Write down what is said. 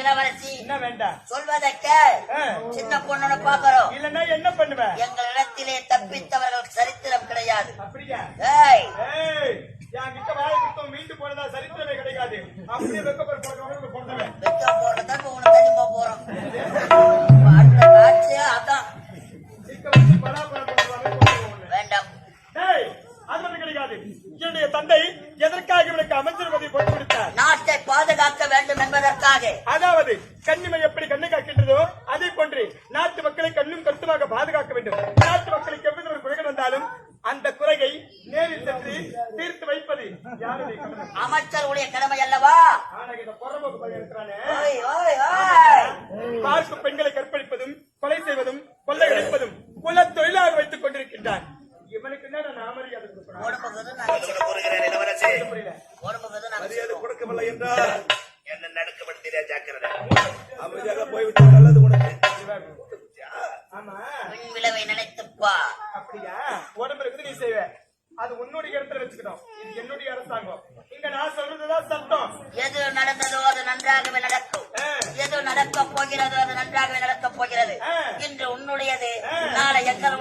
இளவரசி. என்ன வேண்டாம் சொல்வதை கேள் ஆ. சின்ன பொண்ணு பாக்குறோம் இல்லன்னா என்ன பண்ணுவேன் எங்களிடத்திலே தப்பித்தவர்கள் சரித்திரம் கிடையாது. அப்படியா? ஏய். ஏய் என்கிட்ட வாயை கொடுத்தோம் மீண்டு போனதா சரித்திரமே கிடைக்காது அப்படியே வெக்கப்பர் போடுறவங்க போட்டவன் வெக்க போடுறதா உனக்கு தண்ணி போக போறோம் அடுத்த அதான். வேண்டாம். கிடைக்காது என்னுடைய தந்தை எதற்காக இவனுக்கு அமைச்சர் பதவி போட்டு என்பதற்காக அதாவது கண்ணிமை எப்படி கண்ணை காக்கின்றதோ அதே போன்று நாட்டு மக்களை கண்ணும் கருத்துமாக பாதுகாக்க வேண்டும். நாட்டு மக்களுக்கு எவ்வித ஒரு குறைகள் வந்தாலும் அந்த குறையை நேரில் சென்று தீர்த்து வைப்பது அமைச்சருடைய கடமை அல்லவா? பார்க்கும் பெண்களை கற்பழிப்பதும் கொலை செய்வதும் கொள்ளையடிப்பதும் குல தொழிலாக வைத்துக் கொண்டிருக்கின்றான். இவனுக்கு என்ன கொடுக்கவில்லை என்றால் நடக்கப்படுத்தியா ஜாக்கிரதை. அமைதியாக போய்விட்டால் நல்லது உனக்கு ஆமா. பின் விளைவை நினைத்துப்பா அப்படியா? உடம்பு இருக்குது நீ செய்வ. அது உன்னுடைய இடத்துல வச்சுக்கணும். இது என்னுடைய அரசாங்கம். இங்க நான் சொல்றதுதான் சட்டம். எது நடந்ததோ அது நன்றாகவே நடக்கும். எது நடக்க போகிறதோ அது நன்றாகவே நடக்கப் போகிறது. இன்று உன்னுடையது. நாளை எங்களுடையது